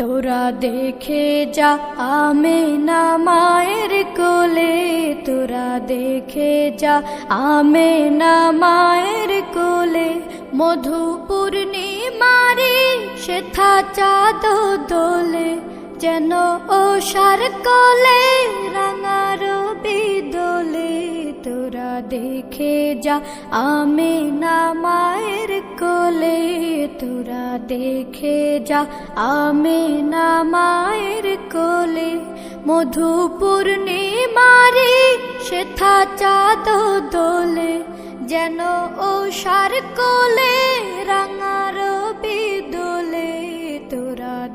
তোরা দেখে যা আমে না মায়ের কোলে। তোরা দেখে যা আমে না মায়ের কোলে। মধু পূর্ণিমারি সেথা চাঁদ দোলে যেন ও সার কোলে রাঙার বিদোলে তোরা দেখে যা আমি না মায়ের কোলে। তোরা দেখে যা আমি না মায়ের কোলে। মধু পূর্ণিমারি সেথা চাঁদ দোলে। যেন ও সার কোলে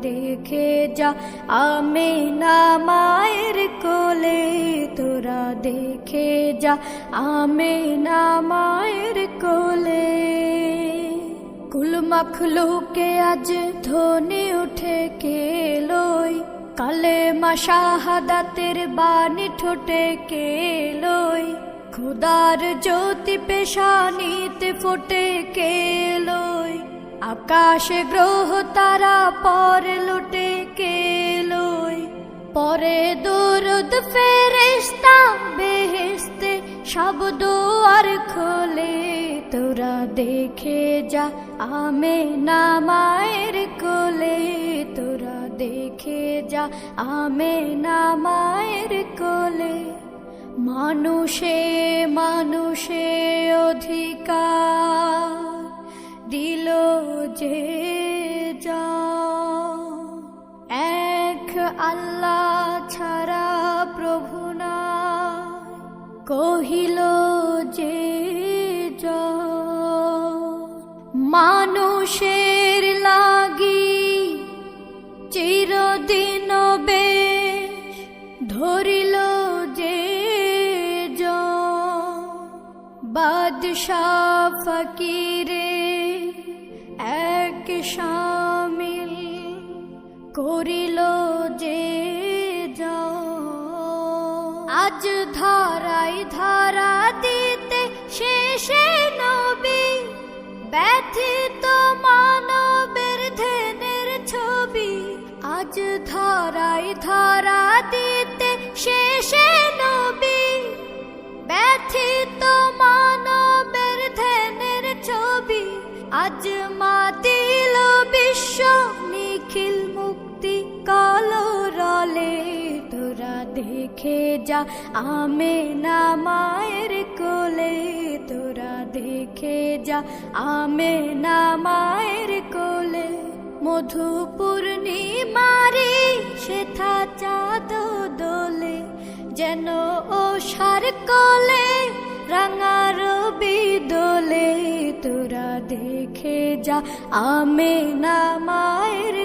দেখে যা। আমি না মায়ের কোলে তোরা দেখে যা। আমি না মায়ের কোলে কুল মখলুকে আজ ধনে উঠে কেলই কালে মাসাহাদাতের বাণী ঠোঁটে কেলই খুদার জ্যোতি পেশানিতে ফোটে কেলই আকাশে গ্রহ তারা পরে লুটে কেলই পরে দরুদ ফেরেস্তা বেহেস্তে সব দুয়ার খোলে। তোরা দেখে যা, আমে না মায়ের কোলে। তোরা দেখে যা, আমে না মায়ের কোলে। মানুষে মানুষে আল্লাহ ছাড়া প্রভু না কহিল, যে মানুষের লাগি চিরদিন বেশ ধরিল যে বাদশাহ ফকিরে এক শামিল করিল যে। আজ ধরাই ধরা দিতে শেষে নবী, ব্যথিত মানবের ধেনের ছবি আজ ধরাই ধরা দিতে শেষে নবী, ব্যথিত মানবের ধ্যানের ছবি আজ মা দিল বিশ্ব মুক্তি কলরলে তোরা দেখে যা, আমে না মায়ের কোলে। তোরা দেখে যা, আমে না মায়ের কোলে। মধু পূর্ণিমারি সেথা চাঁদ দোলে। যেন ও সার কোলে রাঙার বিদোলে তোরা দেখে যা, আমে না মায়ের